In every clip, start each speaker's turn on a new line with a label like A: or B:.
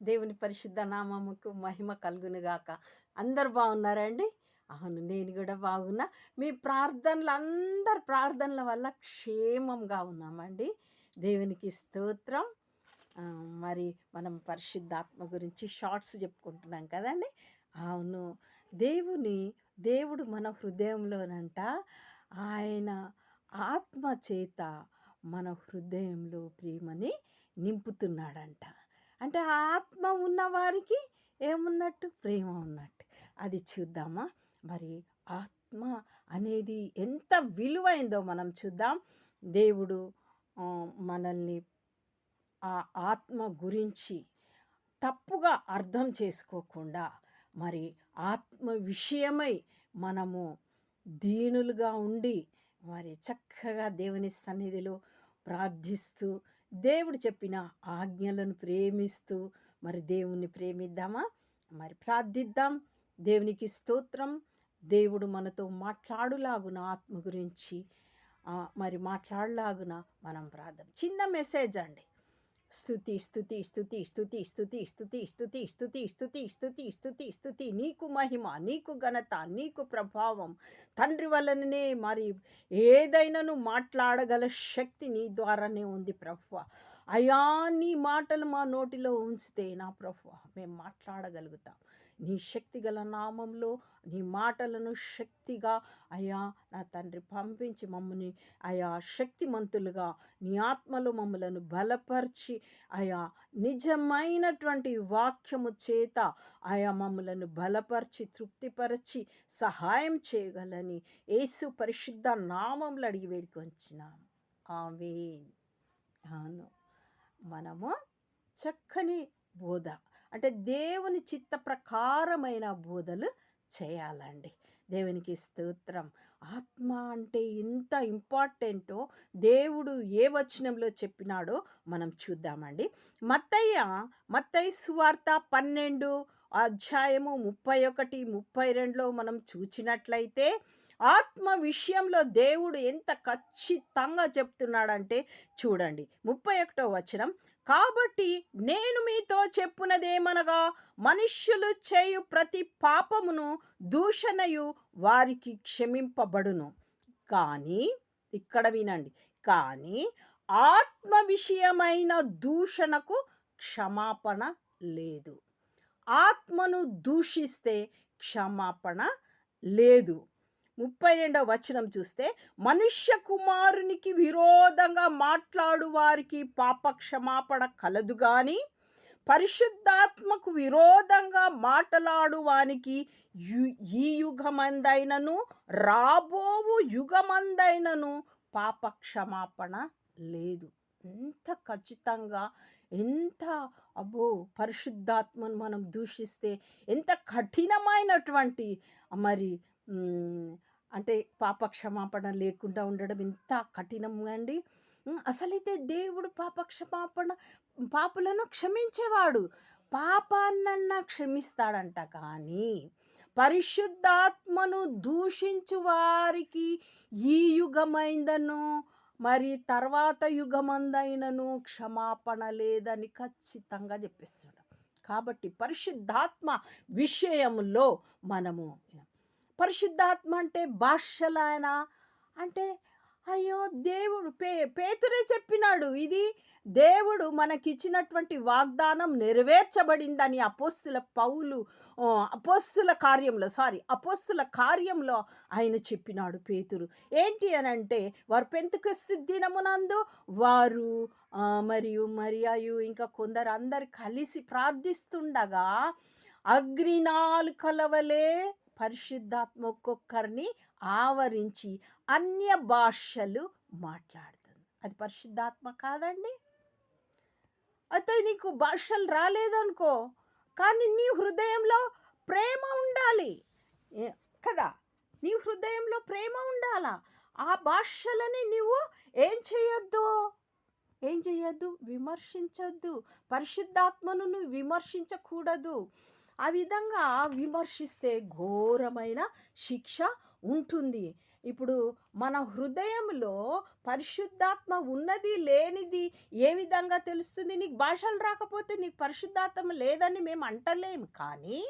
A: దేవుని పరిశుద్ధ నామముకు మహిమ కలుగునుగాక. అందరు బాగున్నారండి? అవును నేను కూడా బాగున్నా. మీ ప్రార్థనలు అందరి ప్రార్థనల వల్ల క్షేమంగా ఉన్నామండి. దేవునికి స్తోత్రం. మరి మనం పరిశుద్ధాత్మ గురించి షార్ట్స్ చెప్పుకుంటున్నాం కదండి? అవును దేవుని దేవుడు మన హృదయంలోనంట. ఆయన ఆత్మ చేత మన హృదయంలో ప్రేమని నింపుతున్నాడంట. అంటే ఆ ఆత్మ ఉన్నవారికి ఏమున్నట్టు? ప్రేమ ఉన్నట్టు. అది చూద్దామా? మరి ఆత్మ అనేది ఎంత విలువైందో మనం చూద్దాం. దేవుడు మనల్ని ఆ ఆత్మ గురించి తప్పుగా అర్థం చేసుకోకుండా మరి ఆత్మ విషయమై మనము దీనులుగా ఉండి మరి చక్కగా దేవుని సన్నిధిలో ప్రార్థిస్తూ దేవుడు చెప్పిన ఆజ్ఞలను ప్రేమిస్తూ మరి దేవుణ్ణి ప్రేమిద్దామా? మరి ప్రార్థిద్దాం. దేవునికి స్తోత్రం. దేవుడు మనతో మాట్లాడులాగున ఆత్మ గురించి మరి మాట్లాడలాగున మనం ప్రార్థన చిన్న మెసేజ్ అండి స్థుతి స్థుతి స్థుతి స్థుతి స్థుతి స్థుతి స్థుతి స్థుతి స్థుతి స్థుతి స్థుతి స్థుతి నీకు మహిమ నీకు ఘనత నీకు ప్రభావం తండ్రి వలననే మరి ఏదైనాను మాట్లాడగల శక్తి నీ ద్వారానే ఉంది ప్రభు అయా నీ మాటలు మా నోటిలో ఉంచితే నా ప్రభు మేము మాట్లాడగలుగుతాం నీ శక్తి గల నామంలో నీ మాటలను శక్తిగా అయా నా తండ్రి పంపించి మమ్మల్ని అయా శక్తిమంతులుగా నీ ఆత్మలో మమ్మలను బలపరిచి అయా నిజమైనటువంటి వాక్యము చేత ఆయా మమ్మలను బలపరిచి తృప్తిపరచి సహాయం చేయగలని యేసు పరిశుద్ధ నామంలో అడిగి వేడుకొంచినాం ఆమె అవును. మనము చక్కని బోధ. అంటే దేవుని చిత్త ప్రకారమైన బోధలు చేయాలండి. దేవునికి స్తోత్రం. ఆత్మ అంటే ఎంత ఇంపార్టెంటో దేవుడు ఏ వచనంలో చెప్పినాడో మనం చూద్దామండి. మత్తయ్య మత్తయ్య సువార్త పన్నెండు అధ్యాయము ముప్పై ఒకటి ముప్పై రెండులో మనం చూచినట్లయితే ఆత్మ విషయంలో దేవుడు ఎంత ఖచ్చితంగా చెప్తున్నాడంటే చూడండి. ముప్పై ఒకటో వచనం. కాబట్టి నేను మీతో చెప్పునదేమనగా మనుష్యులు చేయు ప్రతి పాపమును దూషణయు వారికి క్షమింపబడును. కానీ ఇక్కడ వినండి కానీ ఆత్మ విషయమైన దూషణకు క్షమాపణ లేదు. ఆత్మను దూషిస్తే క్షమాపణ లేదు. ముప్పై రెండవ వచనం చూస్తే మనుష్య కుమారునికి విరోధంగా మాట్లాడు వారికి పాప క్షమాపణ కలదు కానీ పరిశుద్ధాత్మకు విరోధంగా మాట్లాడువానికి యు- ఈ యుగమందైనను రాబోవు యుగమందైనను పాప క్షమాపణ లేదు. ఎంత ఖచ్చితంగా ఎంత అబ్బో పరిశుద్ధాత్మను మనం దూషిస్తే ఎంత కఠినమైనటువంటి మరి అంటే పాప క్షమాపణ లేకుండా ఉండడం ఎంత కఠినంగా అండి. అసలైతే దేవుడు పాప క్షమాపణ పాపులను క్షమించేవాడు. పాపాన్నన్నా క్షమిస్తాడంట కానీ పరిశుద్ధాత్మను దూషించు వారికి ఈ యుగమైందను మరి తర్వాత యుగమందైనను క్షమాపణ లేదని ఖచ్చితంగా చెప్పిస్తున్నాడు. కాబట్టి పరిశుద్ధాత్మ విషయంలో మనము పరిశుద్ధాత్మ అంటే భాషలాయన అంటే అయ్యో దేవుడు పే పేతురే చెప్పినాడు ఇది దేవుడు మనకిచ్చినటువంటి వాగ్దానం నెరవేర్చబడిందని అపోస్తుల పౌలు అపోస్తుల కార్యంలో సారీ అపోస్తుల కార్యంలో ఆయన చెప్పినాడు పేతురు. ఏంటి అని అంటే వారు పెంతుకస్తు దినమునందు వారు మరియు మరియు ఇంకా కొందరు అందరు కలిసి ప్రార్థిస్తుండగా అగ్నినాలు కలవలే పరిశుద్ధాత్మ ఒక్కొక్కరిని ఆవరించి అన్య భాషలు మాట్లాడుతుంది. అది పరిశుద్ధాత్మ కాదండి. అయితే నీకు భాషలు రాలేదనుకో కానీ నీ హృదయంలో ప్రేమ ఉండాలి. కదా? నీ హృదయంలో ప్రేమ ఉండాలా? ఆ భాషలని నువ్వు ఏం చేయొద్దు? ఏం చేయొద్దు? విమర్శించొద్దు. పరిశుద్ధాత్మను నువ్వు విమర్శించకూడదు. ఆ విధంగా విమర్శిస్తే ఘోరమైన శిక్ష ఉంటుంది. ఇప్పుడు మన హృదయంలో పరిశుద్ధాత్మ ఉన్నది లేనిది ఏ విధంగా తెలుస్తుంది? నీకు భాషలు రాకపోతే నీకు పరిశుద్ధాత్మ లేదని మేము అంటలేము కానీ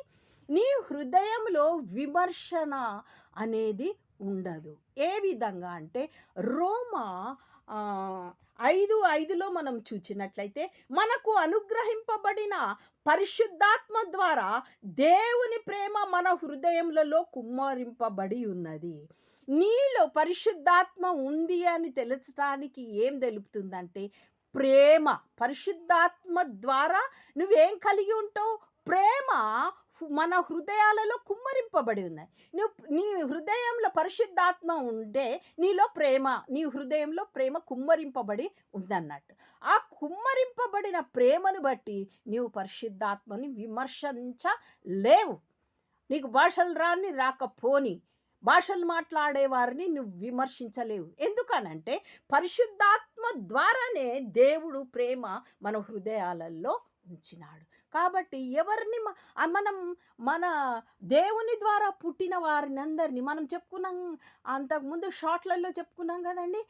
A: నీ హృదయంలో విమర్శన అనేది ఉండదు. ఏ విధంగా అంటే రోమా ఐదు ఐదులో మనం చూచినట్లయితే మనకు అనుగ్రహింపబడిన పరిశుద్ధాత్మ ద్వారా దేవుని ప్రేమ మన హృదయములలో కుమ్మరింపబడి ఉన్నది. నీలో పరిశుద్ధాత్మ ఉంది అని తెలుసడానికి ఏం తెలుపుతుందంటే ప్రేమ. పరిశుద్ధాత్మ ద్వారా నువ్వేం కలిగి ఉంటావు? ప్రేమ మన హృదయాలలో కుమ్మరింపబడి ఉన్నాయి. నువ్వు నీ హృదయంలో పరిశుద్ధాత్మ ఉంటే నీలో ప్రేమ నీ హృదయంలో ప్రేమ కుమ్మరింపబడి ఉందన్నట్టు. ఆ కుమ్మరింపబడిన ప్రేమను బట్టి నీవు పరిశుద్ధాత్మని విమర్శించలేవు. నీకు భాషలు రాని రాకపోని భాషలు మాట్లాడే వారిని నువ్వు విమర్శించలేవు. ఎందుకనంటే పరిశుద్ధాత్మ ద్వారానే దేవుడు ప్రేమ మన హృదయాలలో ఉంచినాడు. కాబట్టి ఎవరిని మనం మన దేవుని ద్వారా పుట్టిన వారిని అందరినీ మనం చెప్పుకున్నాం అంతకుముందు షార్ట్లలో చెప్పుకున్నాం కదండి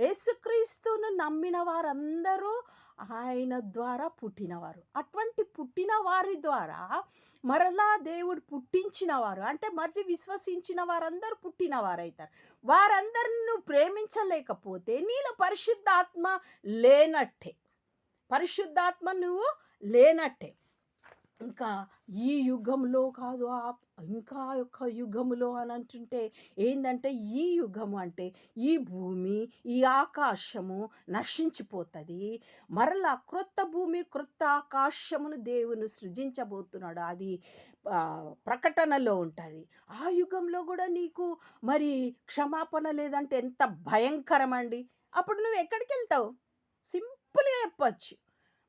A: యేసుక్రీస్తును నమ్మిన వారందరూ ఆయన ద్వారా పుట్టినవారు. అటువంటి పుట్టిన వారి ద్వారా మరలా దేవుడు పుట్టించినవారు అంటే మరి విశ్వసించిన వారందరూ పుట్టినవారైతారు వారందరిని నువ్వు ప్రేమించలేకపోతే నీలో పరిశుద్ధాత్మ లేనట్టే. పరిశుద్ధాత్మ నువ్వు లేనట్టే. ఇంకా ఈ యుగంలో కాదు ఆ ఇంకా యొక్క యుగములో అని అంటుంటే ఏంటంటే ఈ యుగము అంటే ఈ భూమి ఈ ఆకాశము నశించిపోతుంది. మరలా క్రొత్త భూమి క్రొత్త ఆకాశమును దేవుని సృజించబోతున్నాడు. అది ప్రకటనలో ఉంటుంది. ఆ యుగంలో కూడా నీకు మరి క్షమాపణ లేదంటే ఎంత భయంకరమండి. అప్పుడు నువ్వు ఎక్కడికి వెళ్తావు సింపుల్గా చెప్పచ్చు.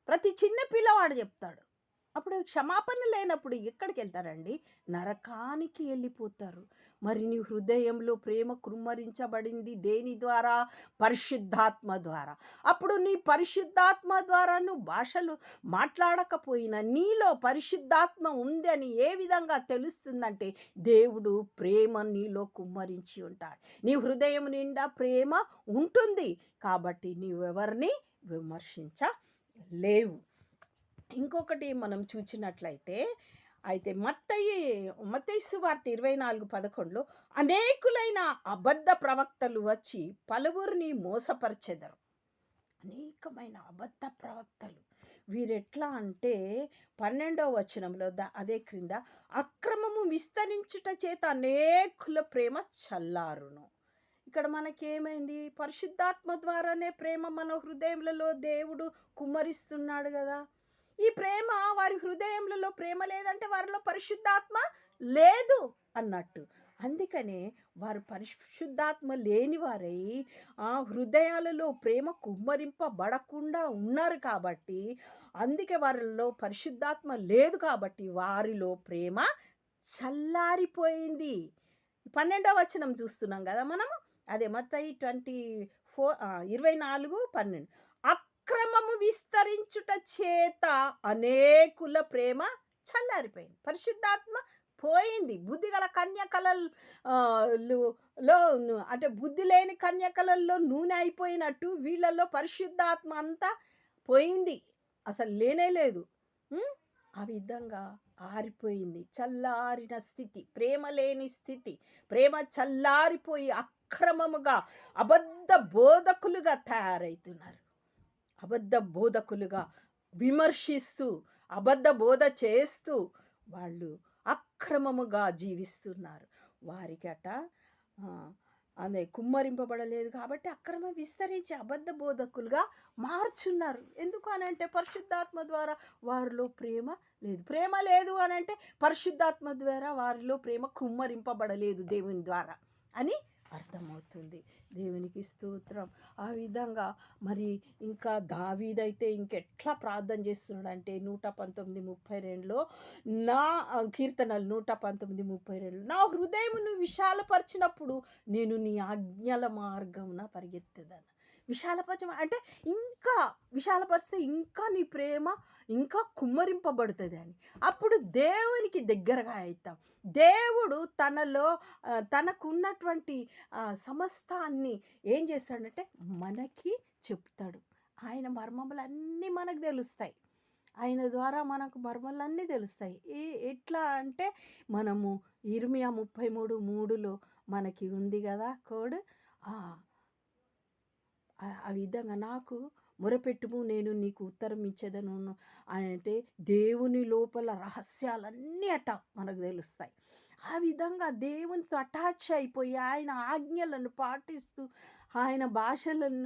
A: ప్రతి చిన్న పిల్లవాడు చెప్తాడు. అప్పుడు క్షమాపణ లేనప్పుడు ఎక్కడికి వెళ్తారండి నరకానికి వెళ్ళిపోతారు మరి నీ హృదయంలో ప్రేమ కుమ్మరించబడింది దేని ద్వారా? పరిశుద్ధాత్మ ద్వారా. అప్పుడు నీ పరిశుద్ధాత్మ ద్వారా నువ్వు భాషలు మాట్లాడకపోయినా నీలో పరిశుద్ధాత్మ ఉందని ఏ విధంగా తెలుస్తుందంటే దేవుడు ప్రేమ నీలో కుమ్మరించి ఉంటాడు. నీ హృదయం నిండా ప్రేమ ఉంటుంది. కాబట్టి నీవెవరిని లేవు. ఇంకొకటి మనం చూసినట్లయితే అయితే మత్తయి మత్తయి వార్త ఇరవై నాలుగు పదకొండులో అనేకులైన అబద్ధ ప్రవక్తలు వచ్చి పలువురిని మోసపరిచెదరు. అనేకమైన అబద్ధ ప్రవక్తలు. వీరెట్లా అంటే పన్నెండవ వచనంలో ద అదే క్రింద అక్రమము విస్తరించుట చేత అనేకుల ప్రేమ చల్లారును. ఇక్కడ మనకేమైంది? పరిశుద్ధాత్మ ద్వారానే ప్రేమ మన హృదయంలో దేవుడు కుమ్మరిస్తున్నాడు కదా. ఈ ప్రేమ వారి హృదయంలో ప్రేమ లేదంటే వారిలో పరిశుద్ధాత్మ లేదు అన్నట్టు. అందుకనే వారు పరిశుద్ధాత్మ లేని వారై ఆ హృదయాలలో ప్రేమ కుమ్మరింపబడకుండా ఉన్నారు కాబట్టి అందుకే వారిలో పరిశుద్ధాత్మ లేదు కాబట్టి వారిలో ప్రేమ చల్లారిపోయింది. పన్నెండవ వచనం చూస్తున్నాం కదా మనం అదే మత్తయి ట్వంటీ ఫోర్ ఇరవై నాలుగు పన్నెండు. అక్రమము విస్తరించుట చేత అనేకుల ప్రేమ చల్లారిపోయింది. పరిశుద్ధాత్మ పోయింది. బుద్ధి గల కన్యకల లో అంటే బుద్ధి లేని కన్యకలల్లో నూనె అయిపోయినట్టు వీళ్ళల్లో పరిశుద్ధాత్మ అంతా పోయింది. అసలు లేనే లేదు. ఆ విధంగా ఆరిపోయింది. చల్లారిన స్థితి ప్రేమ లేని స్థితి ప్రేమ చల్లారిపోయి అక్రమముగా అబద్ధ బోధకులుగా తయారవుతున్నారు అబద్ధ బోధకులుగా విమర్శిస్తూ అబద్ధ బోధ చేస్తూ వాళ్ళు అక్రమముగా జీవిస్తున్నారు. వారికట అనే అదే కుమ్మరింపబడలేదు కాబట్టి అక్రమం విస్తరించి అబద్ధ బోధకులుగా మార్చున్నారు. ఎందుకు అని అంటే పరిశుద్ధాత్మ ద్వారా వారిలో ప్రేమ లేదు. ప్రేమ లేదు అని అంటే పరిశుద్ధాత్మ ద్వారా వారిలో ప్రేమ కుమ్మరింపబడలేదు దేవుని ద్వారా అని అర్థమవుతుంది. దేవునికి స్తోత్రం. ఆ విధంగా మరి ఇంకా దావీదైతే ఇంకెట్లా ప్రార్థన చేస్తున్నాడంటే నూట పంతొమ్మిది ముప్పై రెండులో నా కీర్తనలు నూట పంతొమ్మిది ముప్పై రెండు నా హృదయమును విశాలపరిచినప్పుడు నేను నీ ఆజ్ఞల మార్గమున పరిగెత్తేదాను. విశాలపరచ అంటే ఇంకా విశాలపరిస్తే ఇంకా నీ ప్రేమ ఇంకా కుమ్మరింపబడుతుంది అని. అప్పుడు దేవునికి దగ్గరగా అవుతాం దేవుడు తనలో తనకున్నటువంటి సమస్తాన్ని ఏం చేస్తాడంటే మనకి చెప్తాడు. ఆయన మర్మములన్నీ మనకు తెలుస్తాయి. ఆయన ద్వారా మనకు మర్మలన్నీ తెలుస్తాయి. ఏ ఎట్లా అంటే మనము ఇర్మియా ముప్పై మూడు మూడులో మనకి ఉంది కదా కోడ్. ఆ విధంగా నాకు మొరపెట్టుము నేను నీకు ఉత్తరం ఇచ్చేదను అంటే దేవుని లోపల రహస్యాలన్నీ అట మనకు తెలుస్తాయి. ఆ విధంగా దేవునితో అటాచ్ అయిపోయి ఆయన ఆజ్ఞలను పాటిస్తూ ఆయన భాషలను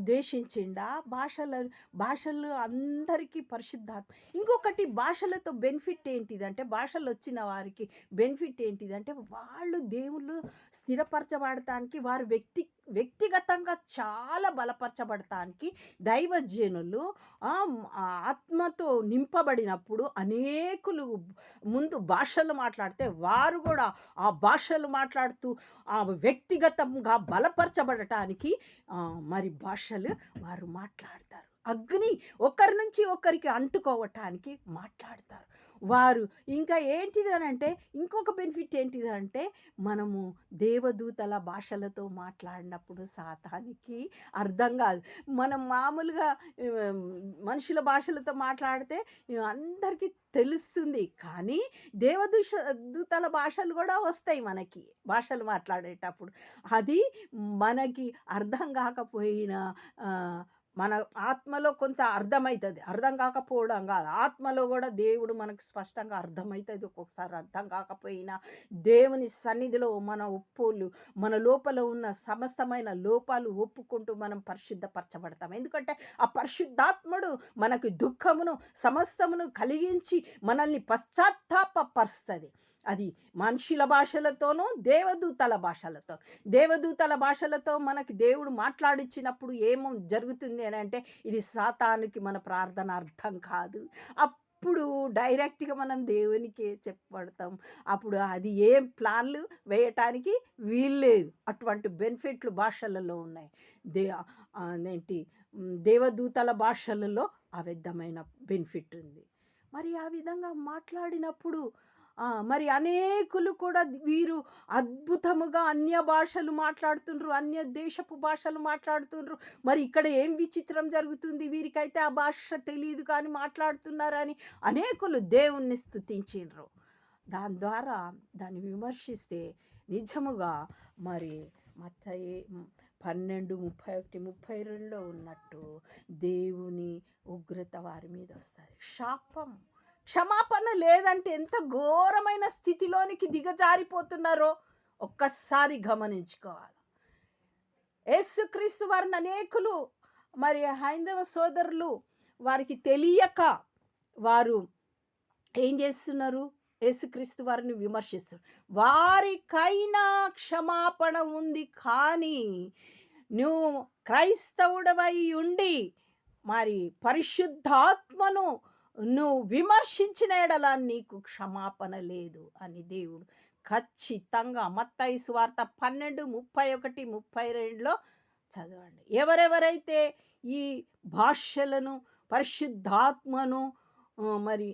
A: ద్వేషించిండా? భాషల భాషలు అందరికీ పరిశుద్ధాత్మ. ఇంకొకటి భాషలతో బెనిఫిట్ ఏంటిదంటే భాషలు వచ్చిన వారికి బెనిఫిట్ ఏంటిదంటే వాళ్ళు దేవుళ్ళు స్థిరపరచబడటానికి వారు వ్యక్తి వ్యక్తిగతంగా చాలా బలపరచబడటానికి దైవజనులు ఆత్మతో నింపబడినప్పుడు అనేకులు ముందు భాషలు మాట్లాడితే వారు కూడా ఆ భాషలు మాట్లాడుతూ ఆ వ్యక్తిగతంగా బలపరచబడటానికి దానికి మరి భాషలు వారు మాట్లాడతారు. అగ్ని ఒకరి నుంచి ఒకరికి అంటుకోవటానికి మాట్లాడతారు. వారు. ఇంకా ఏంటిది అని అంటే ఇంకొక బెనిఫిట్ ఏంటిది అంటే మనము దేవదూతల భాషలతో మాట్లాడినప్పుడు సాతానికి అర్థం కాదు. మనం మామూలుగా మనుషుల భాషలతో మాట్లాడితే అందరికీ తెలుస్తుంది. కానీ దేవదూష దూతల భాషలు కూడా వస్తాయి మనకి భాషలు మాట్లాడేటప్పుడు. అది మనకి అర్థం కాకపోయినా మన ఆత్మలో కొంత అర్థమవుతుంది అర్థం కాకపోవడం కాదు. ఆత్మలో కూడా దేవుడు మనకు స్పష్టంగా అర్థమవుతుంది ఒక్కొక్కసారి అర్థం కాకపోయినా దేవుని సన్నిధిలో మన ఒప్పులు మన లోపల ఉన్న సమస్తమైన లోపాలు ఒప్పుకుంటూ మనం పరిశుద్ధపరచబడతాం. ఎందుకంటే ఆ పరిశుద్ధాత్ముడు మనకు దుఃఖమును సమస్తమును కలిగించి మనల్ని పశ్చాత్తాపరుస్తుంది అది మనుషుల భాషలతోనూ దేవదూతల భాషలతో. దేవదూతల భాషలతో మనకి దేవుడు మాట్లాడించినప్పుడు ఏమో జరుగుతుంది అని అంటే ఇది సాతానికి మన ప్రార్థన అర్థం కాదు. అప్పుడు డైరెక్ట్గా మనం దేవునికే చెప్పబడతాం. అప్పుడు అది ఏం ప్లాన్లు వేయటానికి వీల్లేదు. అటువంటి బెనిఫిట్లు భాషలలో ఉన్నాయి. దే ఏంటి దేవదూతల భాషలలో ఆ విధమైన బెనిఫిట్ ఉంది. మరి ఆ విధంగా మాట్లాడినప్పుడు మరి అనేకులు కూడా వీరు అద్భుతముగా అన్య భాషలు మాట్లాడుతుండ్రు అన్య దేశపు భాషలు మాట్లాడుతుండ్రు. మరి ఇక్కడ ఏం విచిత్రం జరుగుతుంది? వీరికైతే ఆ భాష తెలియదు కానీ మాట్లాడుతున్నారని అనేకులు దేవుణ్ణి స్తుతించిండ్రు. దాని ద్వారా దాన్ని విమర్శిస్తే నిజముగా మరి మత్తయి పన్నెండు ముప్పై ఒకటి ముప్పై రెండులో ఉన్నట్టు దేవుని ఉగ్రత వారి మీద వస్తుంది. శాపం. క్షమాపణ లేదంటే ఎంత ఘోరమైన స్థితిలోనికి దిగజారిపోతున్నారో ఒక్కసారి గమనించుకోవాలి. యేసుక్రీస్తు వారిని అనేకులు మరి హైందవ సోదరులు వారికి తెలియక వారు ఏం చేస్తున్నారు? యేసుక్రీస్తు వారిని విమర్శిస్తారు వారికైనా క్షమాపణ ఉంది కానీ నువ్వు క్రైస్తవుడవై ఉండి మరి పరిశుద్ధాత్మను నువ్వు విమర్శించిన ఎడల నీకు క్షమాపణ లేదు అని దేవుడు ఖచ్చితంగా మత్తాయి సువార్త పన్నెండు ముప్పై ఒకటి ముప్పై రెండులో చదవండి. ఎవరెవరైతే ఈ భాషలను పరిశుద్ధాత్మను మరి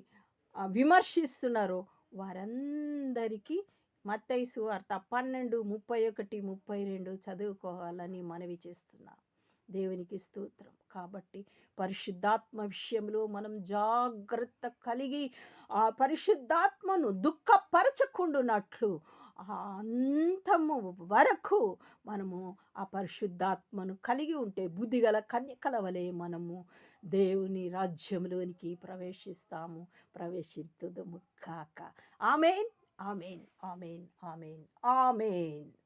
A: విమర్శిస్తున్నారో వారందరికీ మత్తైసు వార్త పన్నెండు ముప్పై ఒకటి ముప్పై రెండు చదువుకోవాలని మనవి చేస్తున్నాను దేవునికి స్తోత్రం. కాబట్టి పరిశుద్ధాత్మ విషయంలో మనం జాగ్రత్త కలిగి ఆ పరిశుద్ధాత్మను దుఃఖపరచకుండునట్లు అంతము వరకు మనము ఆ పరిశుద్ధాత్మను కలిగి ఉంటే బుద్ధిగల కన్యకల వలె మనము దేవుని రాజ్యంలోనికి ప్రవేశిస్తాము ప్రవేశించుదము కాక. Amen amen amen amen amen.